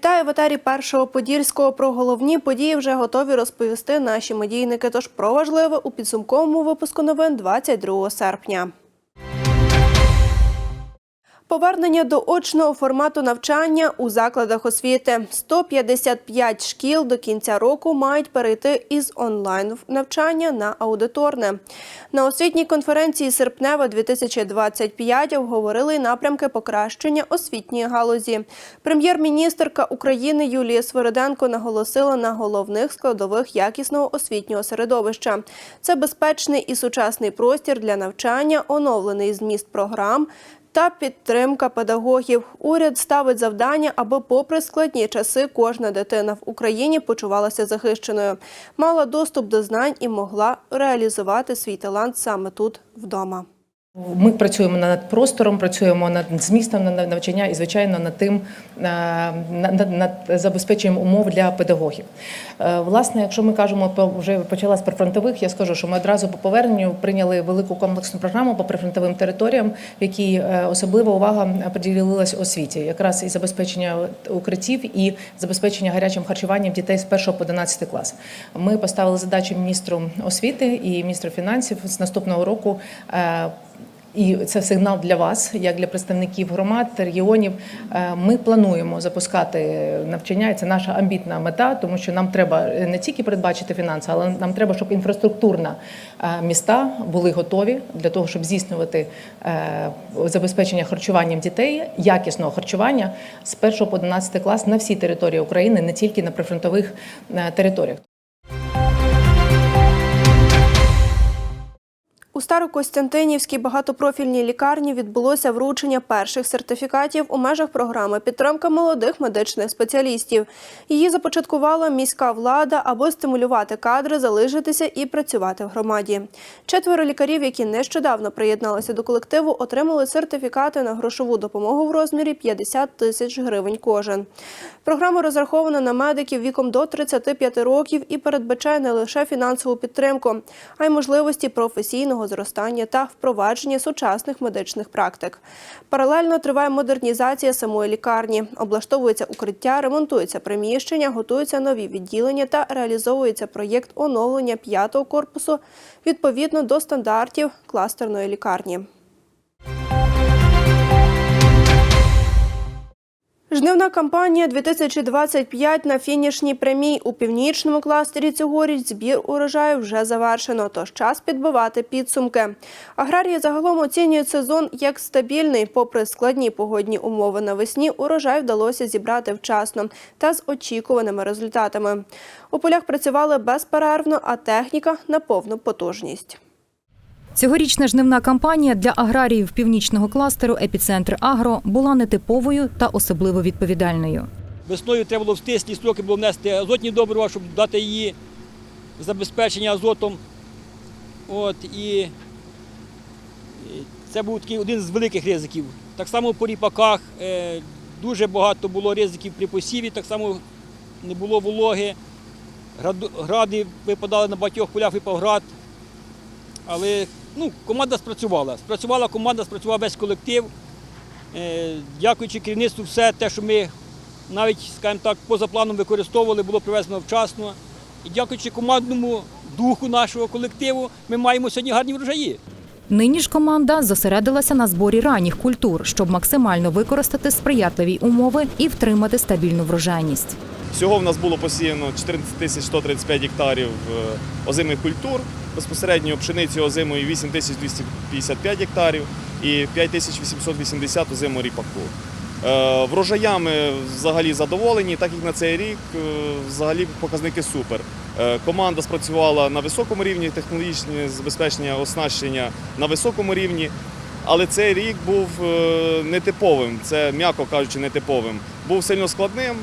Вітаю в етері першого подільського. Про головні події вже готові розповісти наші медійники. Тож про важливе у підсумковому випуску новин 22 серпня. Повернення до очного формату навчання у закладах освіти. 155 шкіл до кінця року мають перейти із онлайн навчання на аудиторне. На освітній конференції серпнева 2025 обговорили напрямки покращення освітньої галузі. Прем'єр-міністрка України Юлія Свириденко наголосила на головних складових якісного освітнього середовища. Це безпечний і сучасний простір для навчання, оновлений зміст програм, та підтримка педагогів. Уряд ставить завдання, аби, попри складні часи, кожна дитина в Україні почувалася захищеною, мала доступ до знань і могла реалізувати свій талант саме тут вдома. Ми працюємо над простором, працюємо над змістом на- навчання і, звичайно, над тим е, над, над забезпеченням умов для педагогів. Е, Власне, якщо ми кажемо вже почала з прифронтових, я скажу, що ми одразу по поверненню прийняли велику комплексну програму по прифронтовим територіям, в якій е, особлива увага приділилась освіті, якраз і забезпечення укриттів, і забезпечення гарячим харчуванням дітей з 1 по 11 клас. Ми поставили задачу міністру освіти і міністру фінансів з наступного року. Е, і це сигнал для вас, як для представників громад, регіонів. Е, Ми плануємо запускати навчання. і Це наша амбітна мета, тому що нам треба не тільки передбачити фінанси, але нам треба, щоб інфраструктурна е, міста були готові для того, щоб здійснювати е, забезпечення харчуванням дітей, якісного харчування з 1 по 11 клас на всій території України, не тільки на прифронтових е, територіях. У Старокостянтинівській багатопрофільній лікарні відбулося вручення перших сертифікатів у межах програми підтримка молодих медичних спеціалістів. Її започаткувала міська влада, аби стимулювати кадри, залишитися і працювати в громаді. Четверо лікарів, які нещодавно приєдналися до колективу, отримали сертифікати на грошову допомогу в розмірі 50 тисяч гривень кожен. Програма розрахована на медиків віком до 35 років і передбачає не лише фінансову підтримку, а й можливості професійного зростання та впровадження сучасних медичних практик. Паралельно триває модернізація самої лікарні. Облаштовується укриття, ремонтується приміщення, готуються нові відділення та реалізовується проєкт оновлення п'ятого корпусу відповідно до стандартів кластерної лікарні. Жнивна кампанія 2025 на фінішній прямій у північному кластері цьогоріч збір урожаю вже завершено, тож час підбивати підсумки. Аграрії загалом оцінюють сезон як стабільний. Попри складні погодні умови навесні, урожай вдалося зібрати вчасно та з очікуваними результатами. У полях працювали безперервно, а техніка на повну потужність. Цьогорічна жнивна кампанія для аграріїв північного кластеру Епіцентр Агро була нетиповою та особливо відповідальною. Весною треба було в стислі строки було внести азотні добрива, щоб дати її забезпечення азотом. От, і, це був такий один з великих ризиків. Так само по ріпаках е, дуже багато було ризиків при посіві, так само не було вологи. Гради випадали на багатьох полях, випав град. Але ну, команда спрацювала. Спрацювала команда, спрацював весь колектив. Е, Дякуючи керівництву, все те, що ми навіть, скажімо так, поза планом використовували, було привезено вчасно. І дякуючи командному духу нашого колективу, ми маємо сьогодні гарні врожаї. Нині ж команда зосередилася на зборі ранніх культур, щоб максимально використати сприятливі умови і втримати стабільну врожайність. Всього в нас було посіяно 14 тисяч 135 гектарів е, озимих культур, безпосередньо пшениці озимої 8 тисяч 255 гектарів і 5 тисяч 880 озимого ріпаку. Е, Врожаями взагалі задоволені, так як на цей рік е, взагалі показники супер. Е, Команда спрацювала на високому рівні, технологічне забезпечення оснащення на високому рівні. Але цей рік був нетиповим, це м'яко кажучи, нетиповим. Був сильно складним.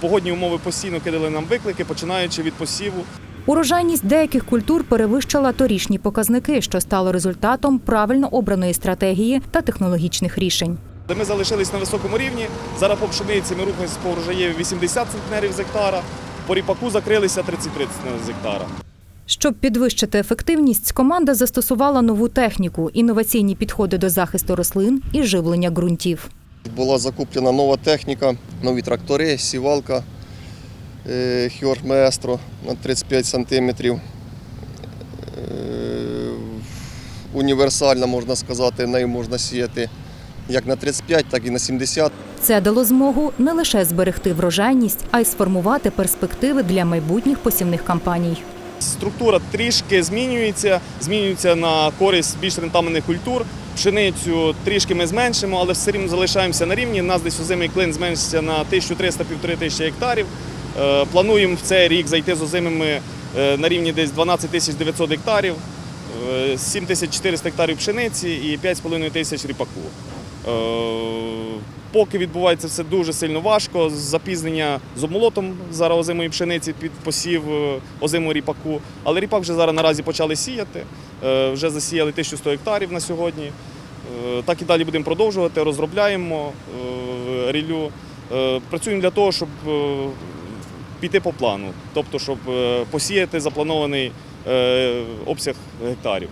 Погодні умови постійно кидали нам виклики, починаючи від посіву. Урожайність деяких культур перевищила торішні показники, що стало результатом правильно обраної стратегії та технологічних рішень. Де Ми залишились на високому рівні. Зараз по пшениці ми рухаємося по врожаєві 80 центнерів з гектара, по ріпаку закрилися 33 центнери з гектара. Щоб підвищити ефективність, команда застосувала нову техніку, інноваційні підходи до захисту рослин і живлення ґрунтів. Була закуплена нова техніка, нові трактори, сівалка Хьор Маестро на 35 сантиметрів. Е, Універсальна, можна сказати, нею можна сіяти як на 35, так і на 70. Це дало змогу не лише зберегти врожайність, а й сформувати перспективи для майбутніх посівних кампаній. Структура трішки змінюється, змінюється на користь більш рентабельних культур. Пшеницю трішки ми зменшимо, але все рівно залишаємося на рівні. У нас десь озимий клин зменшиться на 1300-1500 тисячі гектарів. Е, Плануємо в цей рік зайти з озимими е, на рівні десь 12 тисяч 900 гектарів, е, 7400 гектарів пшениці і 5,5 тисяч ріпаку. Е, Поки відбувається все дуже сильно важко. Запізнення з обмолотом зараз озимої пшениці під посів е, озимого ріпаку. Але ріпак вже зараз наразі почали сіяти. Е, Вже засіяли 1100 гектарів на сьогодні. Е, Так і далі будемо продовжувати, розробляємо е, ріллю. Е, Працюємо для того, щоб е, піти по плану, тобто, щоб е, посіяти запланований е, обсяг гектарів.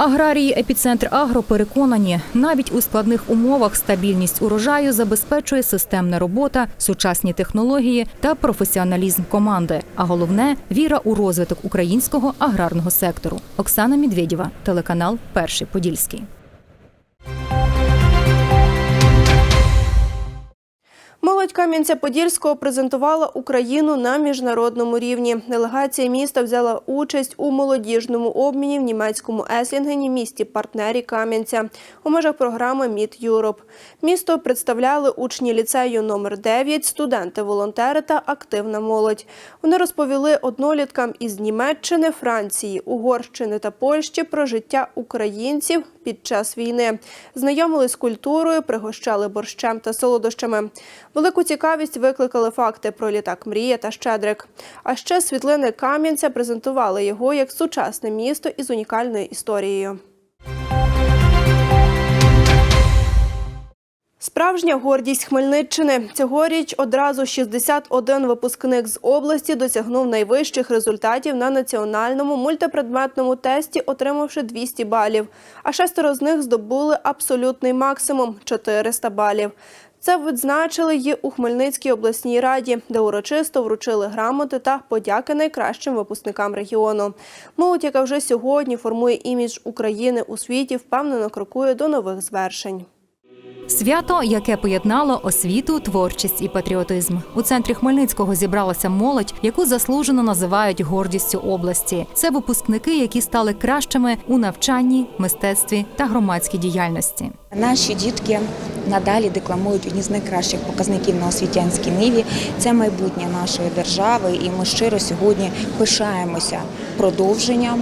Аграрії епіцентр Агро переконані, навіть у складних умовах стабільність урожаю забезпечує системна робота, сучасні технології та професіоналізм команди. А головне віра у розвиток українського аграрного сектору. Оксана Медведєва, телеканал Перший Подільський. Молодь Кам'янця-Подільського презентувала Україну на міжнародному рівні. Делегація міста взяла участь у молодіжному обміні в німецькому Еслінгені, місті партнері Кам'янця у межах програми Мід Юроп. Місто представляли учні ліцею номер 9 студенти-волонтери та активна молодь. Вони розповіли одноліткам із Німеччини, Франції, Угорщини та Польщі про життя українців під час війни. Знайомились з культурою, пригощали борщем та солодощами. Велику цікавість викликали факти про літак Мрія та Щедрик. А ще світлини Кам'янця презентували його як сучасне місто із унікальною історією. Справжня гордість Хмельниччини. Цьогоріч одразу 61 випускник з області досягнув найвищих результатів на національному мультипредметному тесті, отримавши 200 балів. А шестеро з них здобули абсолютний максимум 400 балів. Це відзначили її у Хмельницькій обласній раді, де урочисто вручили грамоти та подяки найкращим випускникам регіону. Молодь, яка вже сьогодні формує імідж України у світі, впевнено крокує до нових звершень. Свято, яке поєднало освіту, творчість і патріотизм. У центрі Хмельницького зібралася молодь, яку заслужено називають гордістю області. Це випускники, які стали кращими у навчанні, мистецтві та громадській діяльності. Наші дітки надалі декламують одні з найкращих показників на освітянській ниві. Це майбутнє нашої держави, і ми щиро сьогодні пишаємося продовженням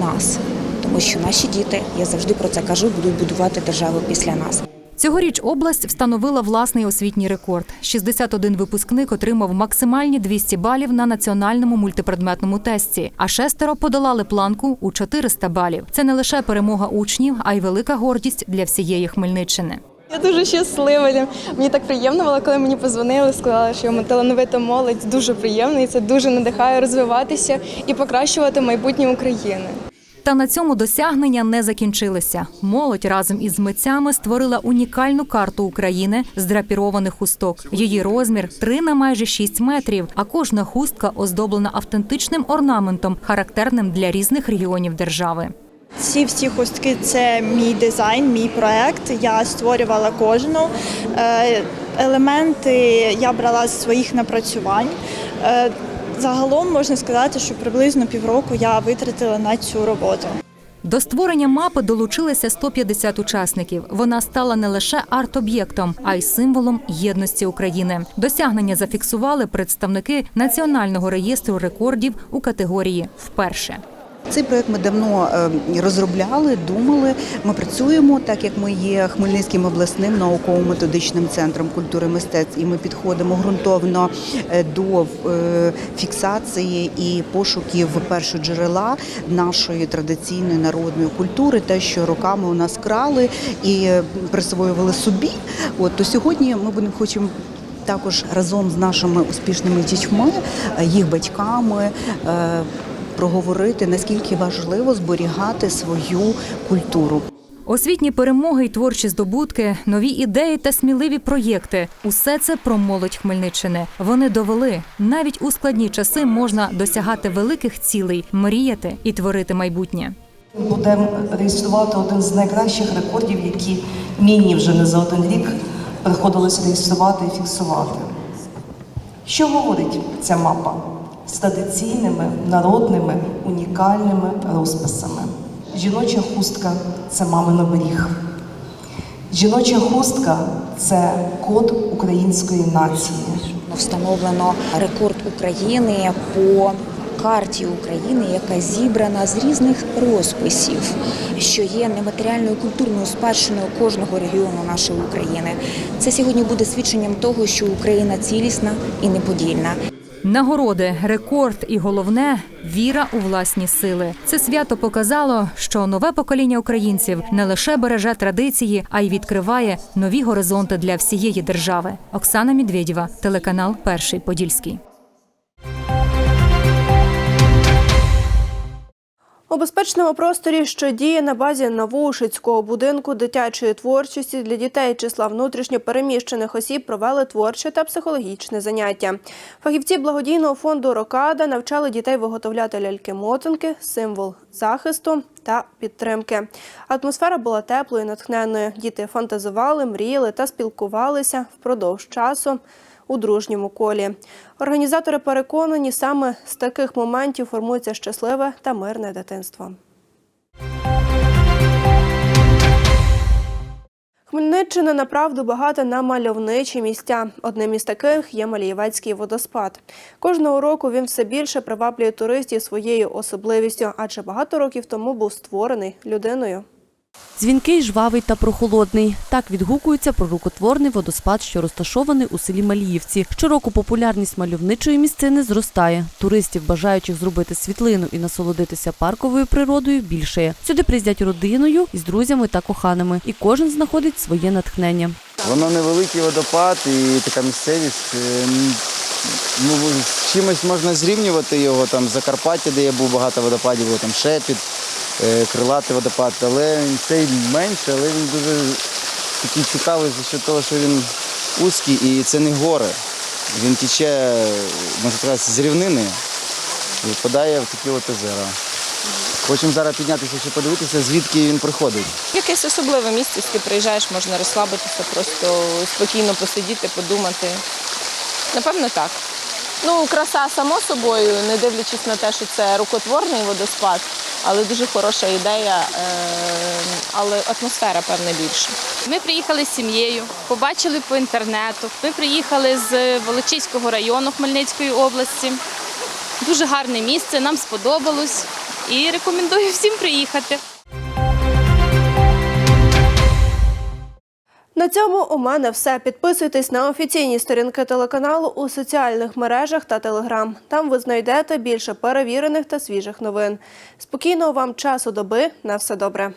нас, тому що наші діти, я завжди про це кажу, будуть будувати державу після нас. Цьогоріч область встановила власний освітній рекорд. 61 випускник отримав максимальні 200 балів на національному мультипредметному тесті, а шестеро подолали планку у 400 балів. Це не лише перемога учнів, а й велика гордість для всієї Хмельниччини. Я дуже щаслива. Мені так приємно було, коли мені позвонили, сказали, що ми талановита молодь. Дуже приємно і це дуже надихає розвиватися і покращувати майбутнє України. Та на цьому досягнення не закінчилися. Молодь разом із митцями створила унікальну карту України з драпірованих хусток. Її розмір 3 на майже 6 метрів, а кожна хустка оздоблена автентичним орнаментом, характерним для різних регіонів держави. Ці всі хустки це мій дизайн, мій проект. Я створювала кожну. Е, Елементи я брала з своїх напрацювань. Загалом можна сказати, що приблизно півроку я витратила на цю роботу. До створення мапи долучилися 150 учасників. Вона стала не лише арт-об'єктом, а й символом єдності України. Досягнення зафіксували представники національного реєстру рекордів у категорії вперше. Цей проект ми давно е, розробляли, думали. Ми працюємо, так як ми є Хмельницьким обласним науково-методичним центром культури мистецтв, і ми підходимо ґрунтовно е, до е, фіксації і пошуків першоджерела нашої традиційної народної культури, те, що роками у нас крали і присвоювали собі. От то сьогодні ми будемо хочемо. Також разом з нашими успішними дітьми, їх батьками проговорити, наскільки важливо зберігати свою культуру. Освітні перемоги й творчі здобутки, нові ідеї та сміливі проєкти усе це про молодь Хмельниччини. Вони довели, навіть у складні часи можна досягати великих цілей, мріяти і творити майбутнє. Будемо реєструвати один з найкращих рекордів, які мені вже не за один рік приходилось реєструвати і фіксувати. Що говорить ця мапа? З традиційними, народними, унікальними розписами. Жіноча хустка це мамин оберіг. Жіноча хустка це код української нації. Встановлено рекорд України по карті України, яка зібрана з різних розписів, що є нематеріальною культурною спадщиною кожного регіону нашої України. Це сьогодні буде свідченням того, що Україна цілісна і неподільна. Нагороди, рекорд і головне віра у власні сили. Це свято показало, що нове покоління українців не лише береже традиції, а й відкриває нові горизонти для всієї держави. Оксана Медведєва, телеканал Перший Подільський. У безпечному просторі, що діє на базі Новоушицького будинку дитячої творчості для дітей числа внутрішньо переміщених осіб провели творче та психологічне заняття. Фахівці благодійного фонду Рокада навчали дітей виготовляти ляльки-мотанки, символ захисту та підтримки. Атмосфера була теплою, натхненною. Діти фантазували, мріяли та спілкувалися впродовж часу у дружньому колі. Організатори переконані, саме з таких моментів формується щасливе та мирне дитинство. Хмельниччина направду багата на мальовничі місця. Одним із таких є Малієвецький водоспад. Кожного року він все більше приваблює туристів своєю особливістю, адже багато років тому був створений людиною. Дзвінкий, жвавий та прохолодний. Так відгукується про рукотворний водоспад, що розташований у селі Маліївці. Щороку популярність мальовничої місцини зростає. Туристів, бажаючих зробити світлину і насолодитися парковою природою, більшає. Сюди приїздять родиною із друзями та коханими, і кожен знаходить своє натхнення. Воно невеликий водопад і така місцевість. е, Ну, чимось можна зрівнювати його там Закарпаття, де я був багато водопадів, там шепіт, крилатий водопад, але цей менше, але він дуже такий цікавий за того, що він узкий і це не гори. Він тече, можна сказати, з рівнини і впадає в такі от озера. Хочемо зараз піднятися, щоб подивитися, звідки він приходить. Якесь особливе місце, ти приїжджаєш, можна розслабитися, просто спокійно посидіти, подумати. Напевно, так. Ну, краса само собою, не дивлячись на те, що це рукотворний водоспад, але дуже хороша ідея, е, але атмосфера, певне, більше. Ми приїхали з сім'єю, побачили по інтернету. Ми приїхали з Волочиського району Хмельницької області. Дуже гарне місце, нам сподобалось і рекомендую всім приїхати. На цьому у мене все. Підписуйтесь на офіційні сторінки телеканалу у соціальних мережах та телеграм. Там ви знайдете більше перевірених та свіжих новин. Спокійного вам часу доби. На все добре.